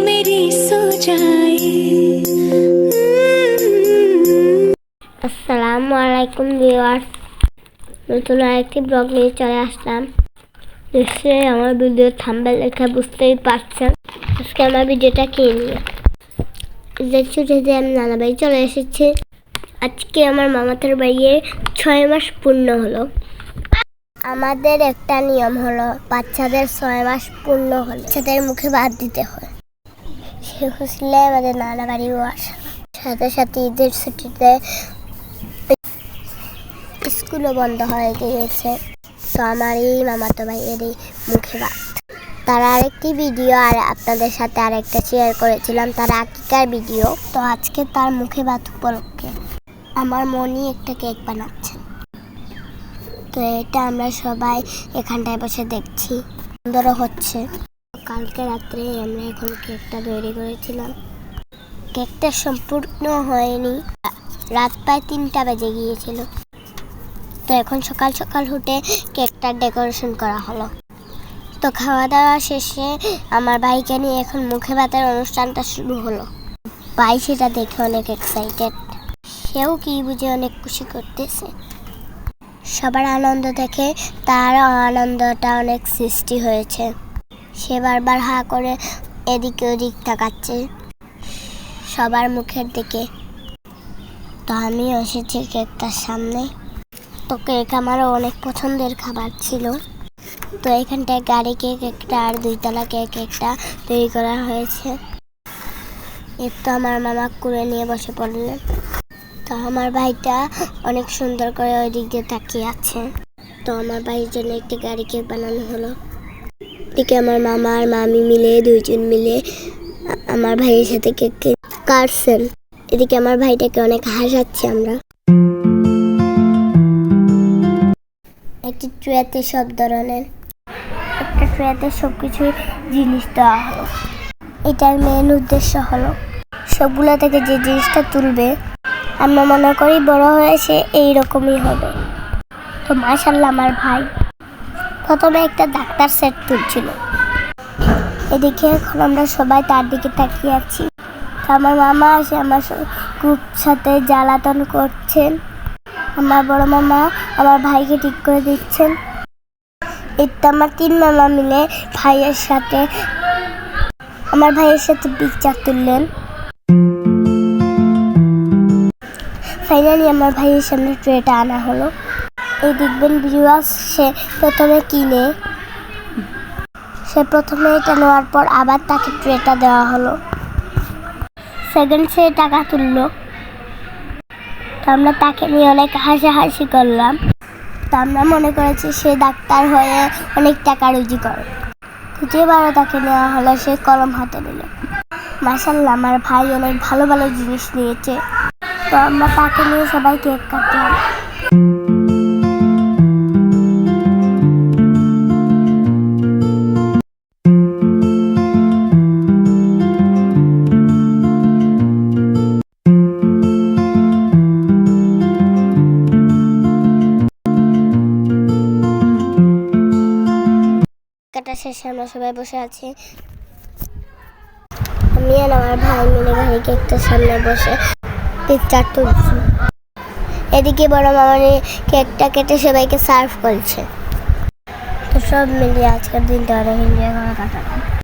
मेरी सो जाए নতুন আরেকটি ব্লগ নিয়ে চলে আসলাম। নিশ্চয়ই আমার ভিডিও থাম্বেল লেখা বুঝতেই পারছেন। আজকে আমার ভিডিওটা কিনে নিয়ে? যে ছুটে যে আমি নানা বাড়ি চলে এসেছি। আজকে আমার মামাতার বাড়িয়ে ছয় মাস পূর্ণ হলো। আমাদের একটা নিয়ম হলো, বাচ্চাদের ছয় মাস পূর্ণ হলে বাচ্চাদের মুখে বাদ দিতে হয়। সে আমাদের নানা বাড়িও আসা। সাথে সাথে ঈদের ছুটিতে স্কুলও বন্ধ হয়ে গিয়েছে। তো আমার এই মামাতো ভাইয়ের এই মুখে ভাত তার আরেকটি ভিডিও আর আপনাদের সাথে আরেকটা শেয়ার করেছিলাম। তার আকিকার ভিডিও। তো আজকে তার মুখে ভাত উপলক্ষে আমার মনি একটা কেক বানাচ্ছেন তো এটা আমরা সবাই এখানটায় বসে দেখছি। সুন্দরও হচ্ছে। কালকে রাত্রে আমরা এখন কেকটা তৈরি করেছিলাম। কেকটা সম্পূর্ণ হয়নি। রাত প্রায় তিনটা বেজে গিয়েছিল। তো এখন সকাল সকাল উঠে কেকটার ডেকোরেশন করা হলো। তো খাওয়া দাওয়া শেষে আমার ভাইকে নিয়ে এখন মুখে ভাতের অনুষ্ঠানটা শুরু হলো। ভাই সেটা দেখে অনেক এক্সাইটেড সেও কি বুঝে অনেক খুশি করতেছে। সবার আনন্দ দেখে তার আনন্দটা অনেক সৃষ্টি হয়েছে। সে বারবার হা করে এদিকে ওদিক তাকাচ্ছে সবার মুখের দিকে। তো আমি এসেছি কেকটার সামনে। তো কেক আমারও অনেক পছন্দের খাবার ছিল। তো এখানটায় গাড়ি কেক একটা আর দুইতলা কেক একটা তৈরি করা হয়েছে। এর তো আমার মামা কুড়ে নিয়ে বসে পড়লেন তো আমার ভাইটা অনেক সুন্দর করে ওই দিক দিয়ে তাকিয়ে আছে। তো আমার ভাইয়ের জন্য একটি গাড়ি কেক বানানো হলো। এদিকে আমার মামা আর মামি মিলে, দুইজন মিলে আমার ভাইয়ের সাথে কেক কাটছেন। এদিকে আমার ভাইটাকে অনেক হাসাচ্ছি আমরা। একটি ট্রেতে সব ধরনের, একটা ট্রেতে সব কিছুই জিনিস দেওয়া হলো। এটার মেন উদ্দেশ্য হলো, সবগুলো থেকে যে জিনিসটা তুলবে, আমরা মনে করি বড় হয়ে সে এইরকমই হবে। তো মাশাল্লাহ আমার ভাই প্রথমে একটা ডাক্তার সেট তুলছিল। এদিকে এখন আমরা সবাই তার দিকে তাকিয়ে আছি। আমার মামা আসে আমার খুব সাথে জ্বালাতন করছেন। আমার বড় মামা আমার ভাইকে ঠিক করে দিচ্ছেন। এই তো আমার তিন মামা মিলে ভাইয়ের সাথে আমার ভাইয়ের সাথে পিকচার তুললেন। ফাইনালি আমার ভাইয়ের সামনে ট্রেটা আনা হলো। এই দেখবেন ভিউয়ার্স, সে প্রথমে কিনে, সে প্রথমে এটা নেওয়ার পর আবার তাকে ট্রেটা দেওয়া হলো। সেকেন্ড সে টাকা তুললো। আমরা তাকে নিয়ে অনেক হাসাহাসি করলাম। তো আমরা মনে করেছি সে ডাক্তার হয়ে অনেক টাকা রুজি করে। যেবারও তাকে নেওয়া হলো, সে কলম হাতে নিল। মাসাল্লাহ আমার ভাই অনেক ভালো ভালো জিনিস নিয়েছে। তো আমরা তাকে নিয়ে সবাই কেক কাটলাম। শেষে আমরা সবাই বসে আছি। আমি আর আমার ভাই মিলে ভাই কেকটার সামনে বসে পিকচার তুলছি এদিকে বড় মামানি কেকটা কেটে সবাইকে সার্ভ করছে। তো সব মিলিয়ে আজকের দিনটা অনেক এনজয় করে কাটালাম।